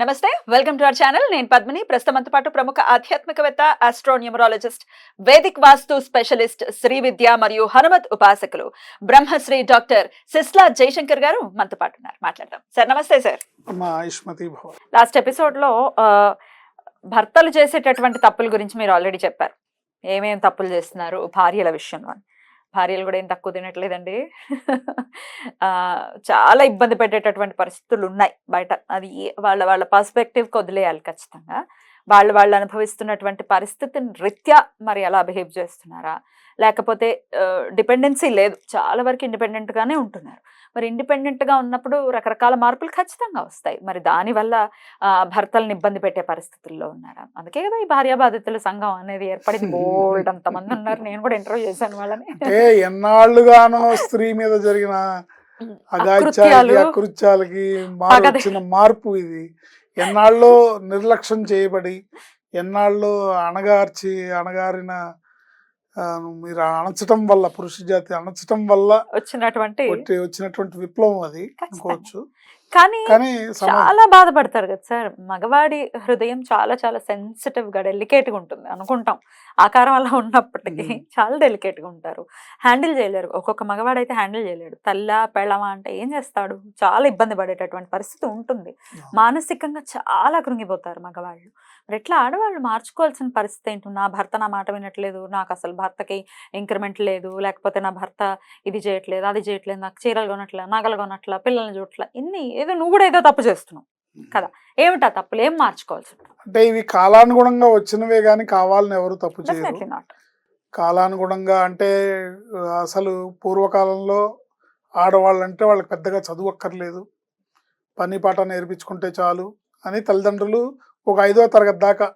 నమస్తే welcome to our channel. నేను పద్మిని. ప్రస్తుతంతో పాటు ప్రముఖ ఆధ్యాత్మికవేత్త astronumerologist Vedic vastu specialist Shri Vidya మరియు హనుమత్ ఉపాసకులు బ్రహ్మశ్రీ డాక్టర్ సిస్లా జయశంకర్ గారు మనతో పాటు ఉన్నారు. మాట్లాడదాం. సార్ నమస్తే సార్. లాస్ట్ ఎపిసోడ్లో భర్తలు చేసేటటువంటి తప్పుల గురించి మీరు ఆల్రెడీ చెప్పారు. ఏమేం తప్పులు చేస్తున్నారు భార్యల విషయంలో అని. భార్యలు కూడా ఏం తక్కువ తినట్లేదండి. చాలా ఇబ్బంది పెట్టేటటువంటి పరిస్థితులు ఉన్నాయి బయట. అది వాళ్ళ వాళ్ళ పర్స్పెక్టివ్కి వదిలేయాలి ఖచ్చితంగా. వాళ్ళు వాళ్ళు అనుభవిస్తున్నటువంటి పరిస్థితిని రీత్యా మరి ఎలా బిహేవ్ చేస్తున్నారా? లేకపోతే డిపెండెన్సీ లేదు. చాలా వరకు ఇండిపెండెంట్గానే ఉంటున్నారు. మరి independent గా ఉన్నప్పుడు రకరకాల మార్పులు ఖచ్చితంగా వస్తాయి. మరి దానివల్ల భర్తలను ఇబ్బంది పెట్టే పరిస్థితుల్లో ఉన్నారా? అందుకే కదా ఈ భార్య బాధితుల సంఘం అనేది ఏర్పడింది. బోల్డ్ అంతమంది ఉన్నారు. నేను కూడా ఇంటర్వ్యూ చేశాను వాళ్ళని. అంటే ఎన్నాళ్ళుగానో స్త్రీ మీద జరిగిన అకృత్యాలకి. వచ్చిన మార్పు ఇది. ఎన్నాళ్ళలో నిర్లక్ష్యం చేయబడి ఎన్నాళ్ళు అణగార్చి అణగారిన మీరు అణచటం వల్ల పురుష జాతి అణచటం వల్ల వచ్చినటువంటి వచ్చి- వచ్చినటువంటి విప్లవం అది. అనుకోవచ్చు కానీ చాలా బాధపడతారు కదా సార్. మగవాడి హృదయం చాలా చాలా సెన్సిటివ్గా డెలికేట్గా ఉంటుంది అనుకుంటాం. ఆకారం అలా ఉన్నప్పటికీ. చాలా డెలికేట్గా ఉంటారు. హ్యాండిల్ చేయలేరు. ఒక్కొక్క మగవాడు అయితే హ్యాండిల్ చేయలేడు. తల్ల పెళ్ళమా అంటే ఏం చేస్తాడు? చాలా ఇబ్బంది పడేటటువంటి పరిస్థితి ఉంటుంది. మానసికంగా చాలా కృంగిపోతారు మగవాళ్ళు. మరి ఎట్లా ఆడవాళ్ళు మార్చుకోవాల్సిన పరిస్థితి ఏంటి? నా భర్త నా మాట వినట్లేదు. నాకు అసలు భర్తకి ఇంక్రిమెంట్ లేదు. లేకపోతే నా భర్త ఇది చేయట్లేదు అది చేయట్లేదు నాకు చీరలు కొనట్లా నగలు కొనట్లా పిల్లల్ని చూడట్లా ఇన్ని ఏదో నువ్వు కూడా ఏదో తప్పు చేస్తున్నావు. కదా. ఏమిటా తప్పులు? ఏం మార్చుకోవాల్సి అంటే ఇవి కాలానుగుణంగా వచ్చినవే గాని కావాలని ఎవరు తప్పు చేయరు. కాలానుగుణంగా అంటే అసలు పూర్వకాలంలో ఆడవాళ్ళంటే వాళ్ళకి పెద్దగా చదువు అక్కర్లేదు పని పాట నేర్పించుకుంటే చాలు అని తల్లిదండ్రులు ఒక ఐదో తరగతి దాకా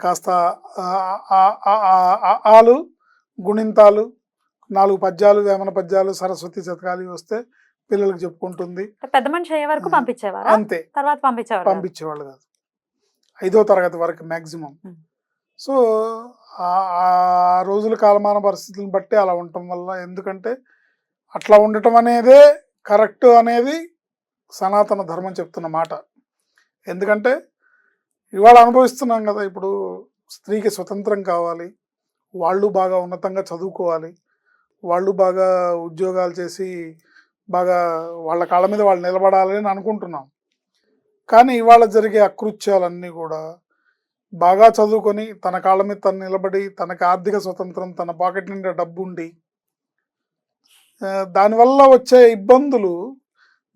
కాస్త ఆలు గుణింతాలు నాలుగు పద్యాలు వేమన పద్యాలు సరస్వతి శతకాలు వస్తే పిల్లలకు చెప్పుకుంటుంది పెద్ద మనిషి అయ్యే వరకు. పంపించేవారా అంతే తర్వాత పంపించేవారు? పంపించేవాళ్ళు కాదు ఐదో తరగతి వరకు మ్యాక్సిమం. సో ఆ- ఆ రోజుల కాలమాన పరిస్థితులను బట్టి అలా ఉండటం వల్ల ఎందుకంటే అట్లా ఉండటం అనేదే కరెక్ట్ అనేది సనాతన ధర్మం చెప్తున్న మాట ఎందుకంటే ఇవాళ అనుభవిస్తున్నాం కదా ఇప్పుడు స్త్రీకి స్వతంత్రం కావాలి వాళ్ళు బాగా ఉన్నతంగా చదువుకోవాలి వాళ్ళు బాగా ఉద్యోగాలు చేసి బాగా వాళ్ళ కాళ్ళ మీద వాళ్ళు నిలబడాలని అనుకుంటున్నాం. కానీ ఇవాళ జరిగే అకృత్యాలన్నీ కూడా బాగా చదువుకొని తన కాళ్ళ మీద తను నిలబడి తనకి ఆర్థిక స్వతంత్రం తన పాకెట్ నిండా డబ్బు ఉండి దానివల్ల వచ్చే ఇబ్బందులు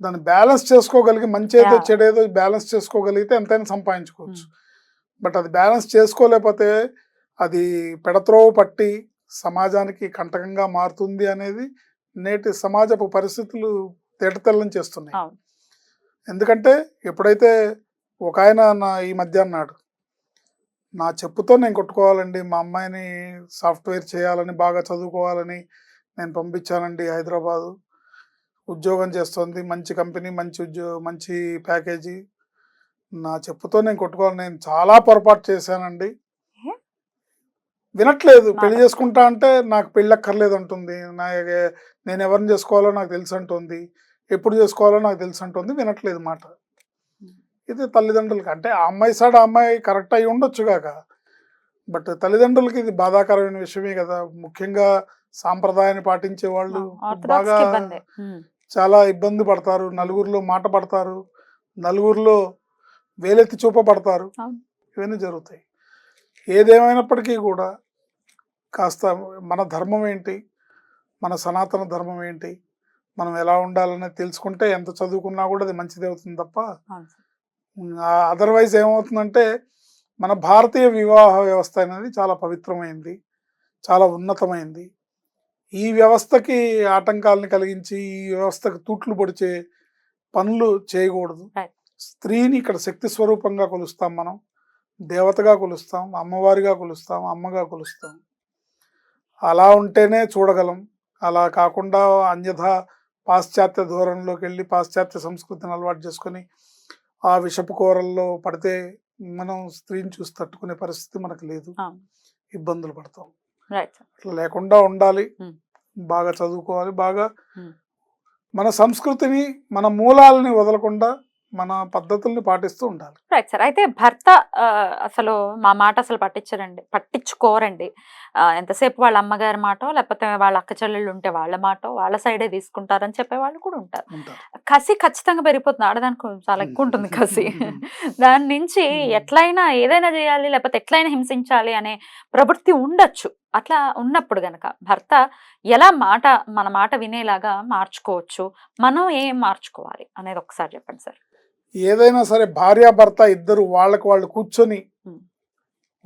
దాన్ని బ్యాలెన్స్ చేసుకోగలిగి మంచి ఏదో. చెడేదో బ్యాలెన్స్ చేసుకోగలిగితే ఎంతైనా సంపాదించుకోవచ్చు. బట్ అది బ్యాలెన్స్ చేసుకోలేకపోతే అది పెడత్రోవ పట్టి సమాజానికి కంటకంగా మారుతుంది అనేది నేటి సమాజపు పరిస్థితులు తేటతెల్లం చేస్తున్నాయి. ఎందుకంటే ఎప్పుడైతే ఒక ఆయన నా ఈ మధ్య అన్నాడు నా చెప్పుతో నేను కొట్టుకోవాలండి మా అమ్మాయిని సాఫ్ట్వేర్ చేయాలని బాగా చదువుకోవాలని నేను పంపించానండి హైదరాబాదు ఉద్యోగం చేస్తుంది మంచి కంపెనీ మంచి ఉద్యో మంచి ప్యాకేజీ నా చెప్పుతో నేను కొట్టుకోవాలి నేను చాలా పొరపాటు చేశానండి? వినట్లేదు. పెళ్ళి. చేసుకుంటా అంటే నాకు పెళ్ళి అక్కర్లేదు అంటుంది నా నేను ఎవరిని చేసుకోవాలో నాకు తెలుసు అంటుంది ఎప్పుడు చేసుకోవాలో నాకు తెలుసు అంటుంది వినట్లేదు మాట. ఇది తల్లిదండ్రులకి. అంటే ఆ అమ్మాయి సైడ్ ఆ అమ్మాయి కరెక్ట్ అయి ఉండొచ్చు కాక. బట్ తల్లిదండ్రులకి ఇది బాధాకరమైన విషయమే కదా. ముఖ్యంగా సాంప్రదాయాన్ని పాటించే వాళ్ళు బాగా. చాలా ఇబ్బంది పడతారు. నలుగురిలో మాట పడతారు. నలుగురిలో వేలెత్తి చూపబడతారు. ఇవన్నీ జరుగుతాయి. ఏదేమైనప్పటికీ కూడా కాస్త మన ధర్మం ఏంటి? మన సనాతన ధర్మం ఏంటి? మనం ఎలా ఉండాలనేది తెలుసుకుంటే ఎంత చదువుకున్నా కూడా అది మంచిది అవుతుంది తప్ప. అదర్వైజ్ ఏమవుతుందంటే మన భారతీయ వివాహ వ్యవస్థ అనేది చాలా పవిత్రమైంది చాలా ఉన్నతమైంది. ఈ వ్యవస్థకి ఆటంకాలను కలిగించి ఈ వ్యవస్థకు తూట్లు పొడిచే పనులు చేయకూడదు. స్త్రీని ఇక్కడ శక్తి స్వరూపంగా కొలుస్తాం మనం దేవతగా కొలుస్తాం అమ్మవారిగా కొలుస్తాం అమ్మగా కొలుస్తాం. అలా ఉంటేనే చూడగలం అలా కాకుండా అన్యథా పాశ్చాత్య ధోరణిలోకి వెళ్ళి పాశ్చాత్య సంస్కృతిని అలవాటు చేసుకొని ఆ విషపు కూరల్లో పడితే మనం స్త్రీని చూసి తట్టుకునే పరిస్థితి మనకు లేదు. ఇబ్బందులు పడతాం అట్లా లేకుండా ఉండాలి ఉమ్. బాగా చదువుకోవాలి బాగా ఉమ్. మన సంస్కృతిని మన మూలాలని వదలకుండా మన పద్ధతుల్ని పాటిస్తూ ఉండాలి. రైట్ సార్ అయితే భర్త అసలు మా మాట అసలు పట్టించరండి. పట్టించుకోరండి. ఎంతసేపు వాళ్ళ అమ్మగారి మాటో లేకపోతే వాళ్ళ అక్క చెల్లెళ్ళు ఉంటే వాళ్ళ మాటో వాళ్ళ సైడే తీసుకుంటారని చెప్పే వాళ్ళు కూడా ఉంటారు. ఉంటారు. కసి ఖచ్చితంగా పెరిగిపోతుంది. ఆడదానికి చాలా ఎక్కువ ఉంటుంది కసి. దాని నుంచి ఎట్లయినా ఏదైనా చేయాలి లేకపోతే ఎట్లయినా హింసించాలి అనే ప్రవృత్తి ఉండొచ్చు. అట్లా ఉన్నప్పుడు గనక భర్త ఎలా మాట మన మాట వినేలాగా మార్చుకోవచ్చు? మనం ఏం మార్చుకోవాలి? అనేది ఒకసారి చెప్పండి సార్. ఏదైనా సరే భార్యాభర్త ఇద్దరు వాళ్ళకి వాళ్ళు కూర్చొని.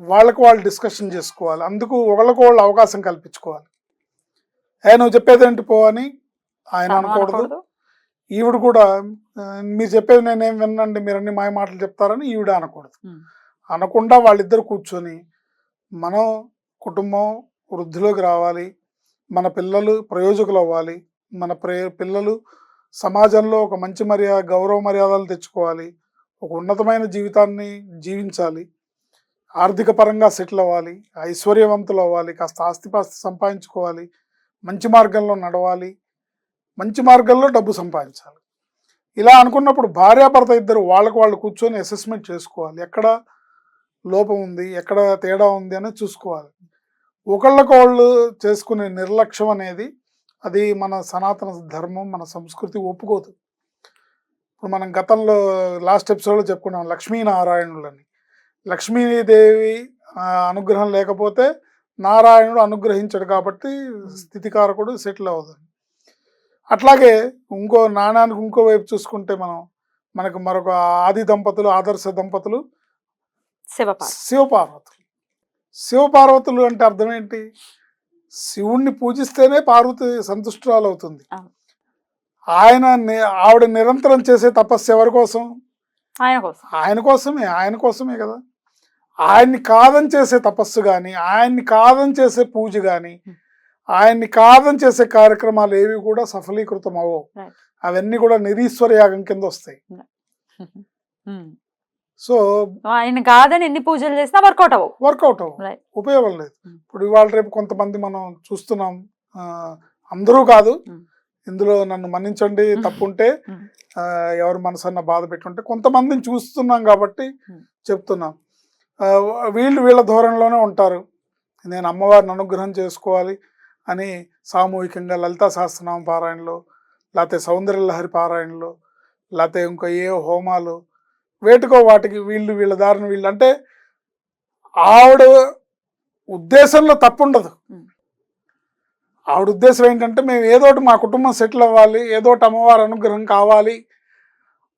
వాళ్ళకి వాళ్ళు డిస్కషన్ చేసుకోవాలి. అందుకు ఒకళ్ళకి వాళ్ళు అవకాశం కల్పించుకోవాలి. ఏ నువ్వు చెప్పేదేంటి పో అని ఆయన అనకూడదు. ఈవిడ కూడా "ఆ, మీరు చెప్పేది నేనేం వినండి మీరు అన్ని మాయ మాటలు చెప్తారని ఈవిడ అనకూడదు. అనకుండా వాళ్ళిద్దరు కూర్చొని మనం కుటుంబం వృద్ధిలోకి రావాలి. మన పిల్లలు ప్రయోజకులు అవ్వాలి మన ప్రే పిల్లలు సమాజంలో ఒక మంచి మర్యాద గౌరవ మర్యాదలు తెచ్చుకోవాలి. ఒక ఉన్నతమైన జీవితాన్ని జీవించాలి. ఆర్థిక పరంగా సెటిల్ అవ్వాలి ఐశ్వర్యవంతులు అవ్వాలి కాస్త ఆస్తిపాస్తి సంపాదించుకోవాలి. మంచి మార్గంలో నడవాలి. మంచి మార్గంలో డబ్బు సంపాదించాలి. ఇలా అనుకున్నప్పుడు భార్యాభర్త ఇద్దరు వాళ్ళకు వాళ్ళు కూర్చొని అసెస్మెంట్ చేసుకోవాలి. ఎక్కడ లోపం ఉంది? ఎక్కడ తేడా ఉంది? అనేది చూసుకోవాలి. ఒకళ్ళకొళ్ళు చేసుకునే నిర్లక్ష్యం అనేది అది మన సనాతన ధర్మం మన సంస్కృతి ఒప్పుకోదు. ఇప్పుడు మనం గతంలో లాస్ట్ ఎపిసోడ్లో చెప్పుకున్నాం లక్ష్మీనారాయణులని. లక్ష్మీదేవి అనుగ్రహం లేకపోతే నారాయణుడు అనుగ్రహించడు కాబట్టి స్థితికారకుడు సెటిల్ అవుతుంది అట్లాగే ఇంకో నాణానికి ఇంకో వైపు చూసుకుంటే మనం మనకు మరొక ఆది దంపతులు ఆదర్శ దంపతులు శివపార్వతి. శివపార్వతులు శివపార్వతులు అంటే అర్థం ఏంటి శివుణ్ణి పూజిస్తేనే పార్వతి సంతుష్టురాలు అవుతుంది. ఆయన ఆవిడ నిరంతరం చేసే తపస్సు ఎవరి కోసం? ఆయన కోసం. ఆయన కోసమే ఆయన కోసమే కదా. ఆయన్ని కాదని చేసే తపస్సు కానీ ఆయన్ని కాదని చేసే పూజ కానీ ఆయన్ని కాదని చేసే కార్యక్రమాలు ఏవి కూడా సఫలీకృతం Right. అవన్నీ కూడా నిరీశ్వర యాగం కింద వస్తాయి. ఉమ్. సో ఆయన కాదని ఎన్ని పూజలు చేసినా వర్కౌట్ అవ్వవు వర్కౌట్ అవ్వవు. ఉపయోగం లేదు Mm. ఇప్పుడు ఇవాళ రేపు కొంతమంది మనం చూస్తున్నాం అందరూ కాదు Mm. ఇందులో నన్ను మన్నించండి Mm. తప్పుంటే ఎవరి మనసన్న బాధ పెట్టుంటే కొంతమందిని చూస్తున్నాం కాబట్టి. చెప్తున్నాం వీళ్ళు వీళ్ళ ధోరణిలోనే ఉంటారు నేను అమ్మవారిని అనుగ్రహం చేసుకోవాలి అని సామూహికంగా లలితా సహస్రనామ పారాయణలో లేకపోతే సౌందర్యలహరి పారాయణలో లేకపోతే ఇంకా ఏ హోమాలు వేటికో వాటికి వీళ్ళు వీళ్ళ దారిని వీళ్ళు. అంటే ఆవిడ ఉద్దేశంలో తప్పు ఉండదు. ఆవిడ ఉద్దేశం ఏంటంటే మేము ఏదోటి మా కుటుంబం సెటిల్ అవ్వాలి ఏదోటి అమ్మవారి అనుగ్రహం కావాలి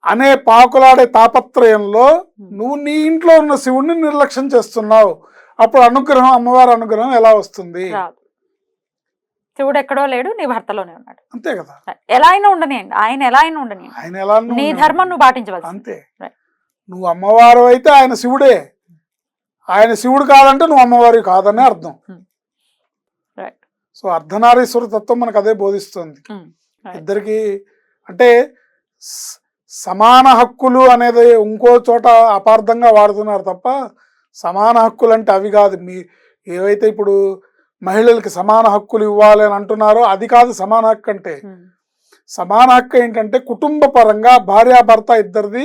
అనే పాకులాడే తాపత్రయంలో నువ్వు నీ ఇంట్లో ఉన్న శివుణ్ణి నిర్లక్ష్యం చేస్తున్నావు. అప్పుడు అనుగ్రహం అమ్మవారి అనుగ్రహం ఎలా వస్తుంది? శివుడు ఎక్కడో లేడు నీ భర్తలోనే ఉన్నాడు. అంతే కదా. ఎలా అయినా ఉండనియండి. ఆయన ఎలా అయినా ఉండనియండి. ఆయన ఎలా నీ? ధర్మం నువ్వు పాటించవలసి అంతే. నువ్వు అమ్మవారు అయితే ఆయన శివుడే. ఆయన శివుడు కాదంటే నువ్వు అమ్మవారి కాదని అర్థం. రైట్ సో అర్ధనారీశ్వర తత్వం మనకు అదే బోధిస్తుంది. Right. ఇద్దరికి అంటే సమాన హక్కులు అనేది ఇంకో చోట అపార్థంగా వాడుతున్నారు తప్ప సమాన హక్కులు అంటే అవి కాదు. మీ ఏవైతే ఇప్పుడు మహిళలకి సమాన హక్కులు ఇవ్వాలి అని అంటున్నారో అది కాదు సమాన హక్కు అంటే. సమాన హక్కు ఏంటంటే కుటుంబ పరంగా భార్యాభర్త ఇద్దరిది.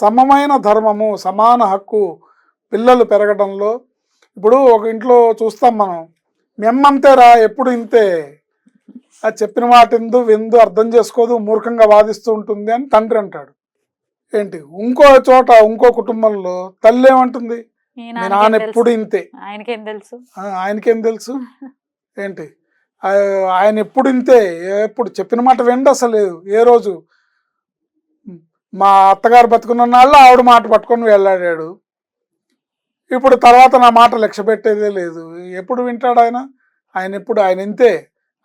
సమమైన ధర్మము సమాన హక్కు పిల్లలు పెరగడంలో ఇప్పుడు ఒక ఇంట్లో చూస్తాం మనం మెమ్మంతేరా ఎప్పుడు ఇంతే? అది చెప్పిన మాట ఎందు విందు అర్థం చేసుకోదు మూర్ఖంగా వాదిస్తూ ఉంటుంది అని తండ్రి అంటాడు. ఏంటి? ఇంకో చోట ఇంకో కుటుంబంలో తల్లి ఏమంటుంది? మీ నాన్నకేం నాన్న? ఎప్పుడు ఇంతే? ఆయనకేం తెలుసు? ఆయనకేం తెలుసు? ఏంటి? ఆయన ఎప్పుడు ఇంతే? ఎప్పుడు? చెప్పిన మాట వెండి అసలు ఏ రోజు? మా అత్తగారు బతుకున్న నాళ్ళు ఆవిడ మాట పట్టుకొని వెళ్ళాడాడు. ఇప్పుడు తర్వాత నా మాట లక్ష్య పెట్టేదే లేదు. ఎప్పుడు వింటాడు ఆయన? ఆయన ఎప్పుడు? ఆయన ఇంతే.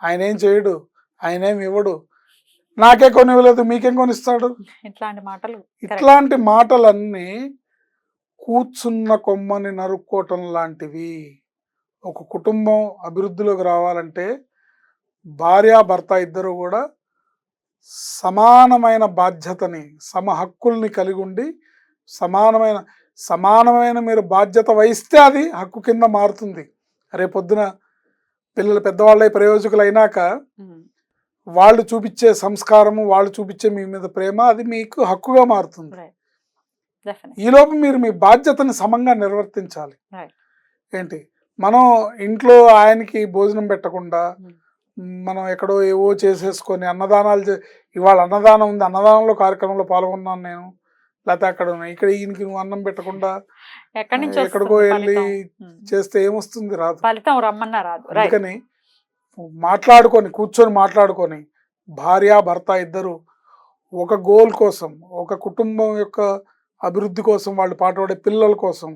ఆయన ఏం చేయడు? ఆయన ఏం ఇవ్వడు? నాకే కొని ఇవ్వలేదు. మీకేం కొనిస్తాడు? ఇట్లాంటి మాటలు ఇట్లాంటి మాటలన్నీ కూర్చున్న కొమ్మని నరుక్కోవటం లాంటివి. ఒక కుటుంబం అభివృద్ధిలోకి రావాలంటే భార్య భర్త ఇద్దరు కూడా సమానమైన బాధ్యతని సమ హక్కుల్ని కలిగి ఉండి సమానమైన సమానమైన మీరు బాధ్యత వహిస్తే అది హక్కు కింద మారుతుంది రేపొద్దున పిల్లలు పెద్దవాళ్ళై ప్రయోజకులు అయినాక వాళ్ళు చూపించే సంస్కారము వాళ్ళు చూపించే మీ మీద ప్రేమ అది మీకు హక్కుగా మారుతుంది. ఈలోపు మీరు మీ బాధ్యతని సమంగా నిర్వర్తించాలి. ఏంటి మనం ఇంట్లో ఆయనకి భోజనం పెట్టకుండా. మనం ఎక్కడో ఏవో చేసేసుకొని అన్నదానాలు ఇవాళ అన్నదానం ఉంది. అన్నదానంలో కార్యక్రమంలో పాల్గొన్నాను నేను. లేకపోతే అక్కడ ఉన్నా. ఇక్కడ ఈయనకి నువ్వు అన్నం పెట్టకుండా ఎక్కడి నుంచి ఎక్కడికో వెళ్ళి. చేస్తే ఏమొస్తుంది? రాదు. ఫలితం రమ్మన్నా రాదు. రైట్. అందుకని మాట్లాడుకొని కూర్చొని మాట్లాడుకొని భార్య భర్త ఇద్దరు ఒక గోల్ కోసం ఒక కుటుంబం యొక్క అభివృద్ధి కోసం వాళ్ళు పాటుపడే పిల్లల కోసం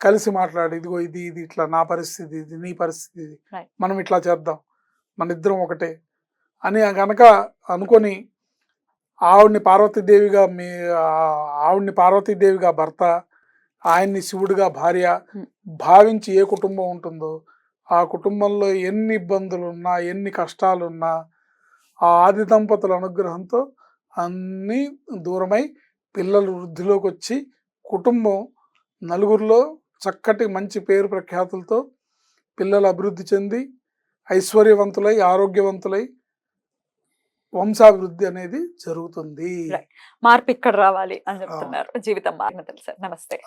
కలిసి మాట్లాడి. ఇదిగో ఇది ఇది ఇట్లా నా పరిస్థితి ఇది నీ పరిస్థితి ఇది. మనం ఇట్లా చేద్దాం. మన ఇద్దరం ఒకటే అని గనక అనుకొని ఆవిడ్ని పార్వతీదేవిగా మీ ఆవిడ్ని పార్వతీదేవిగా భర్త ఆయన్ని శివుడిగా భార్య. భావించి ఏ కుటుంబం ఉంటుందో ఆ కుటుంబంలో ఎన్ని ఇబ్బందులు ఉన్నా ఎన్ని కష్టాలు ఉన్నా ఆ ఆది దంపతుల అనుగ్రహంతో అన్నీ దూరమై పిల్లలు వృద్ధిలోకి వచ్చి కుటుంబం నలుగురిలో చక్కటి మంచి పేరు ప్రఖ్యాతులతో పిల్లలు అభివృద్ధి చెంది ఐశ్వర్యవంతులై ఆరోగ్యవంతులై వంశాభివృద్ధి అనేది జరుగుతుంది. మార్పు ఇక్కడ రావాలి అని చెప్తున్నారు. జీవితం మారిన తెలుసు? నమస్తే.